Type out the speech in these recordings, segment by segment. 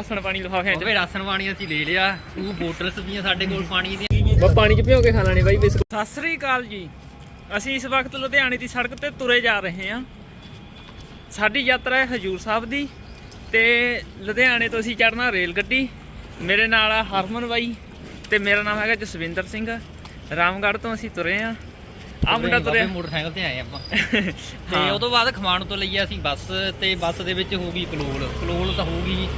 Ration ਪਾਣੀ ਲਿਫਾਫਿਆਂ 'ਚ। ਬਾਬੇ ਰਾਸ਼ਨ ਪਾਣੀ ਅਸੀਂ ਲੈ ਲਿਆ। ਟੂ ਬੋਟਲਸ ਵੀ ਸਾਡੇ ਕੋਲ ਪਾਣੀ ਦੀਆਂ। ਬਾ ਪਾਣੀ 'ਚ ਭਿਓ ਕੇ ਖਾ ਲੈਣੀ ਬਾਈ ਬਿਸਕੁਟ। ਸਤਿ ਸ੍ਰੀ ਅਕਾਲ ਜੀ। ਅਸੀਂ ਇਸ ਵਕਤ ਲੁਧਿਆਣੇ ਦੀ ਸੜਕ ਤੇ ਤੁਰੇ ਜਾ ਰਹੇ ਹਾਂ। ਸਾਡੀ ਯਾਤਰਾ ਹੈ ਹਜੂਰ ਸਾਹਿਬ ਦੀ ਤੇ ਲੁਧਿਆਣੇ ਤੋਂ ਅਸੀਂ ਚੜਨਾ ਰੇਲ ਗੱਡੀ। ਮੇਰੇ ਨਾਲ ਆ ਹਰਮਨ ਬਾਈ ਤੇ ਮੇਰਾ ਨਾਮ ਹੈਗਾ ਜਸਵਿੰਦਰ ਸਿੰਘ। ਰਾਮਗੜ੍ਹ ਤੋਂ ਅਸੀਂ ਤੁਰੇ ਹਾਂ। ਆ ਮੁੰਡਾ ਤੁਰਿਆ। ਮੋਟਰਸਾਈਕਲ ਤੇ ਆਏ ਆਪਾਂ। ਤੇ ਉਹ ਤੋਂ ਬਾਅਦ ਖਮਾਣੋਂ ਤੋਂ ਲਈਏ ਅਸੀਂ ਬੱਸ ਤੇ। ਬੱਸ ਦੇ ਵਿੱਚ ਹੋ ਗਈ ਕਲੋਲ। ਕਲੋਲ ਤਾਂ ਹੋ ਗਈ।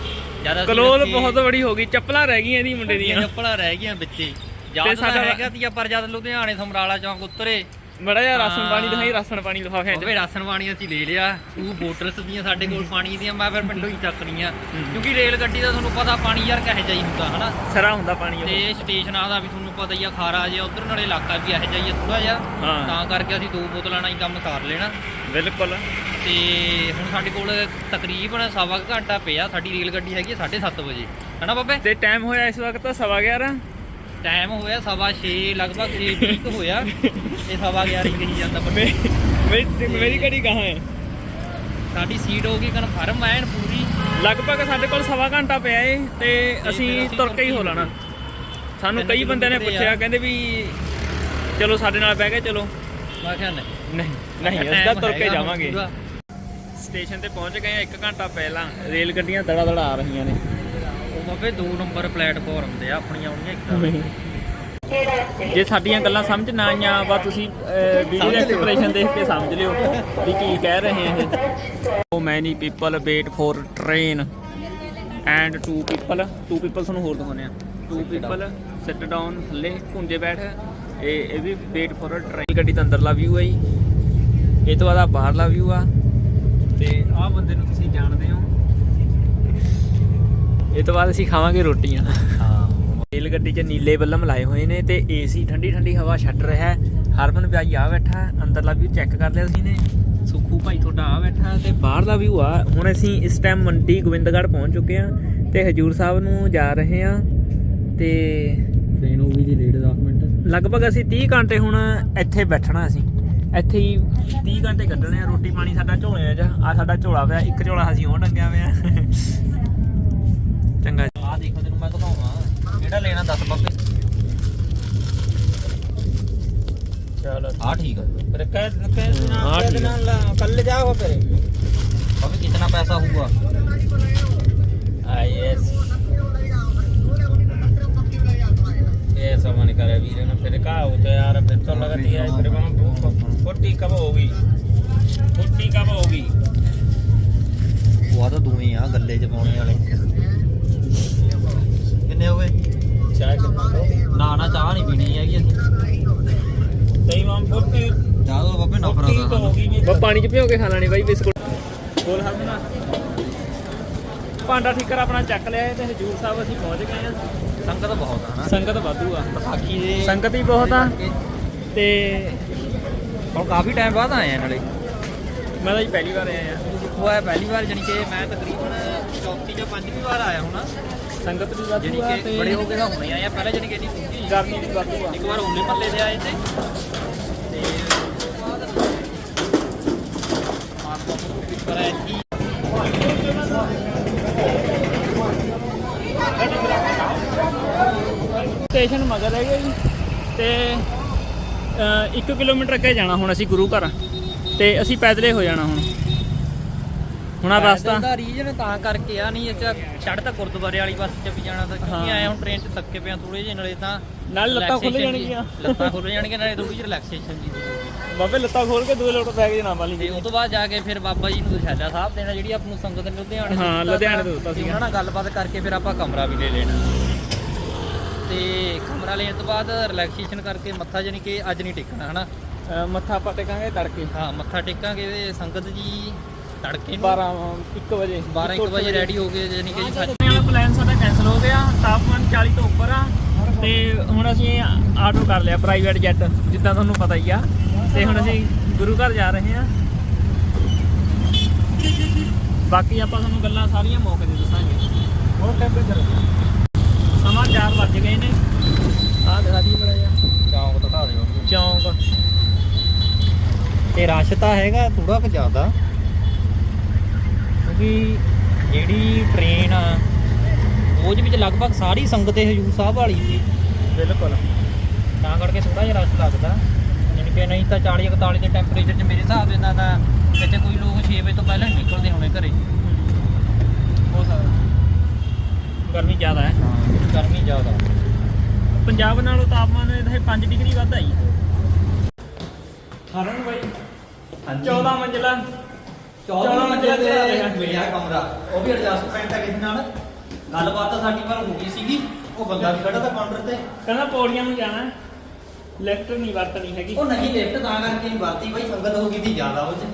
ਜ਼ਿਆਦਾ ਕਲੋਲ ਬਹੁਤ ਬੜੀ ਹੋ ਗਈ ਚੱਪਲਾਂ ਰਹਿ ਗਈਆਂ ਇਹਦੀ ਮੁੰਡੇ ਦੀਆਂ। ਚੱਪਲਾਂ ਰਹਿ ਗਈਆਂ ਵਿੱਚੇ। ਤੇ ਸਾਡਾ- ਸਾਡਾ ਹੈਗਾ ਤੀ ਪਰ ਜਦ ਲੁਧਿਆਣੇ ਸਮਰਾਲਾ ਚੌਂਕ ਉਤਰੇ ਬੜਾ ਜਿਹਾ ਰਾਸ਼ਨ ਪਾਣੀ ਹਾਂ। ਦਿਖਾਈ ਰਾਸ਼ਨ ਪਾਣੀ ਲਿਫਾਫਿਆਂ 'ਚ ਬਾਬੇ ਰਾਸ਼ਨ ਪਾਣੀ ਅਸੀਂ ਲੈ ਲਿਆ। ਟੂ ਬੋਟਲਸ ਦੀਆਂ ਸਾਡੇ ਕੋਲ ਪਾਣੀ ਦੀਆਂ ਮੈਂ ਫਿਰ ਪਿੰਡੋਂ ਹੀ ਚੱਕਣੀਆਂ ਕਿਉਂਕਿ ਰੇਲ ਗੱਡੀ ਦਾ ਤੁਹਾਨੂੰ ਪਤਾ ਪਾਣੀ ਯਾਰ ਕਿਹੋ ਹੀ ਹੁੰਦਾ ਹਨਾ? ਸਰਾ ਹੁੰਦਾ ਪਾਣੀ ਉਹ। ਤੇ ਸਟੇਸ਼ਨਾਂ ਦਾ ਵੀ ਤੁਹਾਨੂੰ ਪਤਾ ਹੀ ਆ ਖਾਰਾ ਜਿਹਾ ਉਧਰ ਨਾਲੇ ਇਲਾਕਾ ਵੀ ਇਹੋ ਹੀ ਥੋੜਾ ਜਿਹਾ। ਹਾਂ। ਤਾਂ ਕਰਕੇ ਅਸੀਂ ਦੋ ਬੋਤਲਾਂ ਨਾਲ ਹੀ ਕੰਮ ਕਰ ਲੈਣਾ। ਬਿਲਕੁਲ। ਤੇ ਹੁਣ ਸਾਡੇ ਕੋਲ ਤਕਰੀਬਨ ਸਵਾ ਕੁ ਘੰਟਾ ਪਿਆ ਸਾਡੀ ਰੇਲ ਗੱਡੀ ਹੈਗੀ 7:30 ਵਜੇ। ਹਨਾ ਬਾਬੇ? ਤੇ ਟਾਈਮ ਹੋਇਆ ਇਸ ਵਕਤ ਸਵਾ 11 ਟਾਈਮ ਹੋਇਆ ਸਵਾ 6 ਲਗਭਗ 6 ਵੀਕ ਹੋਇਆ। ਤੇ ਸਵਾ 11 ਹੀ ਕਹੀ ਜਾਂਦਾ ਬੰਦੇ। ਮੇਰੀ ਮੇਰੀ ਘੜੀ ਕਹਾਂ ਹੈ? ਸਾਡੀ ਸੀਟ ਹੋ ਗਈ ਕਨਫਰਮ ਐਨ ਪੂਰੀ। ਲਗਭਗ ਸਾਡੇ ਕੋਲ ਸਵਾ ਘੰਟਾ ਪਿਆ ਏ ਤੇ ਅਸੀਂ ਤੁਰ ਕੇ ਹੀ ਹੋ ਲੈਣਾ। ਸਾਨੂੰ ਕਈ ਬੰਦਿਆਂ ਨੇ ਪੁੱਛਿਆ। ਕਹਿੰਦੇ ਵੀ ਚਲੋ ਸਾਡੇ ਨਾਲ ਬਹਿ ਕੇ ਚਲੋ। ਮੈਂ ਕਿਹਾ ਨਹੀਂ। ਨਹੀਂ ਅਸੀਂ ਤਾਂ ਤੁਰ ਕੇ ਜਾਵਾਂਗੇ। ਪੂਰਾ। ਸਟੇਸ਼ਨ ਤੇ ਪਹੁੰਚ ਗਏ ਆ 1 ਘੰਟਾ ਪਹਿਲਾਂ ਰੇਲ ਗੱਡੀਆਂ ਦੜਾ ਦੜਾ ਆ ਰਹੀਆਂ ਨੇ। ਉਹ ਬਾਬੇ 2 ਨੰਬਰ ਪਲੇਟਫਾਰਮ ਤੇ ਆ ਆਪਣੀਆਂ ਆਉਣੀਆਂ ਇੱਕ ਜੇ ਸਾਡੀਆਂ ਗੱਲਾਂ ਸਮਝ ਨਾ ਆਈਆਂ ਵਾ ਤੁਸੀਂ ਵੀਡੀਓ। ਐਕਸਪ੍ਰੈਸ਼ਨ ਦੇਖ ਕੇ ਸਮਝ ਲਿਓ ਵੀ ਕੀ ਕਹਿ ਰਹੇ ਆ ਇਹ। So many people wait for train and two people two people ਤੁਹਾਨੂੰ ਹੋਰ ਦਿਖਾਉਂਦੇ ਆ। ਟੂ ਪੀਪਲ ਸਿਟ ਡਾਊਨ ਥੱਲੇ ਪੁੰਜੇ ਬੈਠ। ਇਹ ਇਹ ਵੀ ਵੇਟ ਫॉर ਟ੍ਰੇਨ ਗੱਡੀ ਦਾ ਅੰਦਰਲਾ ਵਿਊ ਹੈ ਜੀ। ਇਹ ਤੋਂ ਬਾਅਦ ਆ ਬਾਹਰਲਾ ਵਿਊ ਆ। ਤੇ ਆਹ ਬੰਦੇ ਨੂੰ ਤੁਸੀਂ ਜਾਣਦੇ ਹੋ। ਇਹ ਤੋਂ ਬਾਅਦ ਅਸੀਂ ਖਾਵਾਂਗੇ ਰੋਟੀਆਂ। ਹਾਂ। ਰੇਲ ਗੱਡੀ 'ਚ ਨੀਲੇ ਬੱਲਮ ਲਾਏ ਹੋਏ ਨੇ ਤੇ ਏਸੀ ਠੰਡੀ ਠੰਡੀ ਹਵਾ ਛੱਡ ਰਿਹਾ ਹੈ। ਹਰਮਨ ਭਾਈ ਆ ਬੈਠਾ ਅੰਦਰਲਾ ਵੀ ਚੈੱਕ ਕਰ ਲਿਆ ਸੀ ਨੇ। ਸੁਖੂ ਭਾਈ ਤੁਹਾਡਾ ਆ ਬੈਠਾ ਤੇ ਬਾਹਰਲਾ ਵੀ ਆ। ਹੁਣ ਅਸੀਂ ਇਸ ਟਾਈਮ ਮੰਡੀ ਗੋਬਿੰਦਗੜ੍ਹ ਪਹੁੰਚ ਚੁੱਕੇ ਹਾਂ ਤੇ ਹਜੂਰ ਸਾਹਿਬ ਨੂੰ ਜਾ ਰਹੇ ਹਾਂ ਤੇ ਟ੍ਰੇਨ ਹੋ ਗਈ ਜੀ ਲੇਟ 10 ਮਿੰਟ। ਲਗਭਗ ਅਸੀਂ 30 ਘੰਟੇ ਹੁਣ ਇੱਥੇ ਬੈਠਣਾ ਅਸੀਂ। ਇੱਥੇ ਹੀ 30 ਘੰਟੇ ਕੱਢਣੇ ਆ ਰੋਟੀ ਪਾਣੀ ਸਾਡਾ ਝੋਲੇ ਚ। ਆ ਸਾਡਾ ਝੋਲਾ ਪਿਆ ਇੱਕ ਝੋਲਾ ਅਸੀਂ ਹੋਂ ਟੰਗਿਆ ਪਿਆ। ਚੰਗਾ। ਆ ਦੇਖੋ ਤੈਨੂੰ ਮੈਂ ਦਿਖਾਵਾਂ ਕਿਹੜਾ ਲੈਣਾ ਦੱਸ ਬਾਬੇ ਚਲ ਆ ਠੀਕ ਹੈ ਪਰ ਕਹਿ ਕਹਿ ਨਾ ਕੱਲ ਜਾਓ ਫਿਰ। ਬਾਬੇ ਕਿੰਨਾ ਪੈਸਾ ਹੋਊਗਾ? ਆ ਯੈਸ ਇਹ ਸਮਝ ਕਰੇ ਵੀਰੇ ਨਾ ਫਿਰ ਕਾ ਹੋਤਾ ਯਾਰ ਫਿਰ ਤਾਂ ਲਗਤੀ ਹੈ ਫਿਰ फुट्टी कब होगी फुट्टी कब होगी ਉਹ ਆ ਤਾਂ ਦੋਵੇਂ ਆ ਗੱਲੇ ਚ ਪਾਉਣੇ ਵਾਲੇ ਕਿੰਨੇ ਹੋ ਗਏ चाय कितना दो ਨਾ ਨਾ ਚਾਹ ਨਹੀਂ ਪੀਣੀ ਹੈਗੀ ਅਸੀਂ सही हम फुट्टी ਚਾਹ ਤੋਂ ਬਾਬੇ ਨਫ਼ਰਤ फुट्टी ਆ तो ਸਾਨੂੰ। होगी नहीं ਬਾ ਪਾਣੀ ਚ ਭਿਓ ਕੇ ਖਾ ਲੈਣੀ ਬਾਈ ਬਿਸਕੁਟ ਬੋਲ ਹਰਮਨਾ ਭਾਂਡਾ ਠੀਕਰ ਆਪਣਾ ਚੱਕ ਲਿਆ ਹੈ ਤੇ ਹਜੂਰ ਸਾਹਿਬ ਅਸੀਂ ਪਹੁੰਚ ਗਏ ਹਾਂ ਸੰਗਤ ਬਹੁਤ ਆ ਨਾ ਸੰਗਤ ਵਾਧੂ ਆ ਵਿਸਾਖੀ ਦੇ ਸੰਗਤ ਹੀ ਬਹੁਤ ਆ ਤੇ ਹੁਣ ਕਾਫੀ ਟਾਈਮ ਬਾਅਦ ਆਏ ਆ ਨਾਲੇ। ਮੈਂ ਤਾਂ ਜੀ ਪਹਿਲੀ ਵਾਰ ਆਇਆ। ਆ ਉਹ ਹੈ ਪਹਿਲੀ ਵਾਰ ਜਾਨੀ ਕਿ ਮੈਂ ਤਕਰੀਬਨ ਚੌਥੀ ਜਾਂ ਪੰਜਵੀਂ ਵਾਰ ਆਇਆ ਹੁਣ। ਸੰਗਤ ਜਾਨੀ ਵਾਧੂ ਆ ਕਿ ਤੇ ਬੜੇ ਹੋ ਕੇ ਤਾਂ ਹੁਣੇ ਆਏ ਆ। ਪਹਿਲਾਂ ਜਾਨੀ ਕਿ ਨਹੀਂ ਗਰਮੀ ਵੀ ਵਾਧੂ ਆ। ਇੱਕ ਵਾਰ ਹੋਲੇ ਮੱਲੇ ਦੇ ਆਏ ਤੇ। ਨੂੰ ਸਟੇਸ਼ਨ ਮਗਰ ਹੈਗਾ ਜੀ। ਤੇ 1 ਕਿਲੋਮੀਟਰ ਅੱਗੇ ਜਾਣਾ ਹੁਣ ਅਸੀਂ ਗੁਰੂ ਘਰ ਤੇ ਅਸੀਂ ਪੈਦਲੇ ਹੋ ਜਾਣਾ ਹੁਣ ਹੁਣ ਆ ਰਸਤਾ ਦਾ ਰੀਜਨ ਤਾਂ ਕਰਕੇ ਆ ਨਹੀਂ ਅੱਛਾ ਛੱਡ ਤਾਂ ਗੁਰਦੁਆਰੇ ਵਾਲੀ ਬੱਸ 'ਚ ਵੀ ਜਾਣਾ ਤਾਂ ਕਿਉਂਕਿ। ਆਏ ਹੁਣ ਟ੍ਰੇਨ 'ਚ ਥੱਕੇ ਪਿਆ ਥੋੜੇ ਜਿਹੇ ਨਾਲੇ ਤਾਂ ਨਾਲ ਲੱਤਾਂ ਖੁੱਲ ਜਾਣਗੀਆਂ ਲੱਤਾਂ ਖੁੱਲ ਜਾਣਗੀਆਂ ਨਾਲੇ ਥੋੜੀ ਜਿਹੀ ਰਿਲੈਕਸੇਸ਼ਨ ਜੀ। ਬਾਬੇ ਲੱਤਾਂ ਖੋਲ ਕੇ ਦੂਏ ਲੋਟ ਬੈਗ ਜਨਾ ਪਾ ਲਈ ਤੇ ਉਸ ਤੋਂ ਬਾਅਦ ਜਾ ਕੇ ਫਿਰ ਬਾਬਾ ਜੀ ਨੂੰ ਦਸ਼ਾਲਾ ਸਾਹਿਬ ਦੇਣਾ ਜਿਹੜੀ ਆਪ ਨੂੰ ਸੰਗਤ ਨੇ ਲੁਧਿਆਣੇ ਹਾਂ, ਲੁਧਿਆਣੇ ਤਾ। ਦਿੱਤਾ ਸੀਗਾ। ਉਹਨਾਂ ਨਾਲ ਗੱਲਬਾਤ ਕਰਕੇ ਫਿਰ ਆਪਾਂ ਕਮਰਾ ਵੀ ਲੈ ਲੈਣਾ ਤੇ ਕਮਰਾ ਲੈਣ ਤੋਂ ਬਾਅਦ ਰਿਲੈਕਸੇਸ਼ਨ ਕਰਕੇ ਮੱਥਾ ਜਾਨੀ ਕਿ ਅੱਜ ਨਹੀਂ ਟੇਕਣਾ ਹਨਾ? ਮੱਥਾ ਆਪਾਂ ਟੇਕਾਂਗੇ ਤੜਕੇ। ਹਾਂ ਮੱਥਾ ਟੇਕਾਂਗੇ ਤੇ ਸੰਗਤ ਜੀ ਤੜਕੇ ਨੂੰ 12 1 ਵਜੇ। 12 1 ਵਜੇ ਰੈਡੀ ਹੋ ਗਏ ਜਾਨੀ ਕਿ ਜੀ ਵਾਲਾ ਪਲਾਨ ਸਾਡਾ ਕੈਨਸਲ ਹੋ ਗਿਆ ਤਾਪਮਾਨ 40 ਤੋਂ ਉੱਪਰ ਆ। ਤੇ ਹੁਣ ਅਸੀਂ ਆਟੋ ਕਰ ਲਿਆ ਪ੍ਰਾਈਵੇਟ ਜੈਟ ਜਿੱਦਾਂ ਤੁਹਾਨੂੰ ਪਤਾ ਹੀ ਆ। ਤੇ ਹੁਣ ਅਸੀਂ ਗੁਰੂ ਘਰ ਜਾ ਰਹੇ ਹਾਂ। ਬਾਕੀ ਆਪਾਂ ਤੁਹਾਨੂੰ ਗੱਲਾਂ ਸਾਰੀਆਂ ਮੌਕੇ ਤੇ ਦੱਸਾਂਗੇ। ਹੋਰ ਟੈਂਪਰੇਚਰ ਸਮਾਂ 4 ਵੱਜ ਗਏ ਨੇ। ਆਹ ਦਿਖਾ ਦੀ ਬੜਾ ਜਿਹਾ। ਚੌਂਕ ਦਿਖਾ ਦਿਓ। ਚੌਂਕ। ਤੇ ਰਸ਼ ਤਾਂ ਹੈਗਾ ਥੋੜਾ ਕੁ ਜ਼ਿਆਦਾ। ਕਿਉਂਕਿ ਜਿਹੜੀ ਟ੍ਰੇਨ ਆ ਉਹਦੇ ਵਿੱਚ ਲਗਭਗ ਸਾਰੀ ਸੰਗਤ ਇਹ ਹਜੂਰ ਸਾਹਿਬ ਵਾਲੀ ਸੀ। ਬਿਲਕੁਲ। ਤਾਂ ਕਰਕੇ ਥੋੜਾ ਜਿਹਾ ਰਸ਼ ਲੱਗਦਾ। ਯਾਨੀ ਕਿ ਨਹੀਂ ਤਾਂ 40 41 ਦੇ ਟੈਂਪਰੇਚਰ 'ਚ ਮੇਰੇ ਹਿਸਾਬ ਦੇ ਨਾਲ ਤਾਂ ਇੱਥੇ ਕੋਈ ਲੋਕ 6 ਵਜੇ ਤੋਂ ਪਹਿਲਾਂ ਨਿਕਲਦੇ ਹੋਣੇ ਘਰੇ। ਹੋ ਸਕਦਾ। ਗਰਮੀ ਜ਼ਿਆਦਾ ਹੈ। ਗਰਮੀ ਜ਼ਿਆਦਾ। ਪੰਜਾਬ ਨਾਲੋਂ ਤਾਪਮਾਨ ਇਹਦਾ 5 ਡਿਗਰੀ ਵੱਧ ਆਈ ਹਰਨ ਬਾਈ। 14 ਮੰਜ਼ਲਾ। 14 ਮੰਜ਼ਿਲ ਤੇ। ਮਿਲਿਆ ਕਮਰਾ। ਉਹ ਵੀ ਐਡਜਸਟਮੈਂਟ ਹੈ ਕਿਸੇ ਨਾਲ। ਗੱਲਬਾਤ ਤਾਂ ਸਾਡੀ ਪਰ ਹੋ ਗਈ ਸੀਗੀ। ਉਹ ਬੰਦਾ ਖੜਾ ਤਾਂ ਕਾਊਂਟਰ ਤੇ। ਕਹਿੰਦਾ ਪੌੜੀਆਂ ਨੂੰ ਜਾਣਾ ਲੈਫਟ ਨਹੀਂ ਵਰਤਣੀ ਹੈਗੀ। ਉਹ ਨਹੀਂ ਲਿਫਟ ਤਾਂ ਕਰਕੇ ਨਹੀਂ ਵਰਤੀ ਬਈ। ਸੰਗਤ ਹੋ ਗਈ ਦੀ ਜ਼ਿਆਦਾ ਉਹ ਚ।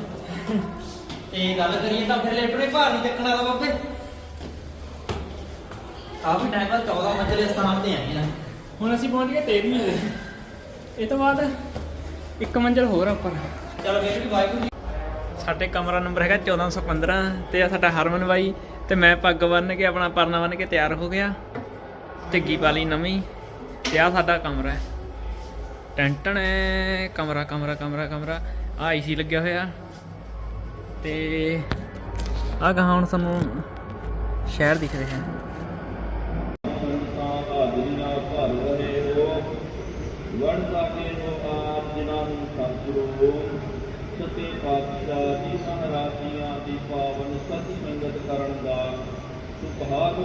ਤੇ ਗੱਲ ਕਰੀਏ ਤਾਂ ਫਿਰ ਲਿਫਟ ਨੇ ਭਾਰ ਨਹੀਂ ਚੱਕਣਾ ਦਾ ਬਾਬੇ। ਕਾਫੀ ਟਾਈਮ ਬਾਅਦ 14 ਮੰਜ਼ਲੇ ਸਥਾਨ ਤੇ ਆਏ ਆ। ਹੁਣ ਅਸੀਂ ਪਹੁੰਚ ਗਏ 13ਵੀਂ ਦੇ ਇਹ ਤੋਂ ਬਾਅਦ ਇੱਕ ਮੰਜ਼ਲ ਹੋਰ ਆ ਉੱਪਰ। ਚਲੋ ਫਿਰ ਵੀ ਵਾਹਿਗੁਰੂ ਜੀ। ਸਾਡੇ ਕਮਰਾ ਨੰਬਰ ਹੈਗਾ 1415 ਤੇ ਆ ਸਾਡਾ ਹਰਮਨ ਬਾਈ ਤੇ ਮੈਂ ਪੱਗ ਬੰਨ ਕੇ ਆਪਣਾ ਪਰਨਾ ਬੰਨ ਕੇ ਤਿਆਰ ਹੋ ਗਿਆ। ਝੱਗੀ ਪਾ ਲਈ ਨਵੀਂ ਤੇ ਆ ਸਾਡਾ ਕਮਰਾ ਹੈ। ਟੈਂਟਣ ਹੈ ਕਮਰਾ ਕਮਰਾ ਕਮਰਾ ਕਮਰਾ। ਆ ਏਸੀ ਲੱਗਿਆ ਹੋਇਆ। ਤੇ ਆ ਗਾਹਾਂ ਹੁਣ ਸਾਨੂੰ ਸ਼ਹਿਰ ਦਿਖ ਰਿਹਾ ਹੈ ਸੰਤਾਂ ਹਾਜ਼ਰੀਆਂ ਭਰ ਰਹੇ ਹੋ ਵੜ ਸਾਕੇ ਹੋ ਆਪ ਜਿਨ੍ਹਾਂ ਨੂੰ ਸਤਿਗੁਰੂ ਸਤੇ ਪਾਤਸ਼ਾਹ ਜੀ ਸੰਰਾਤੀਆਂ ਦੀ ਪਾਵਨ ਸਤੀ ਸੰਗਤ ਕਰਨ ਦਾ ਸੁਭਾਗ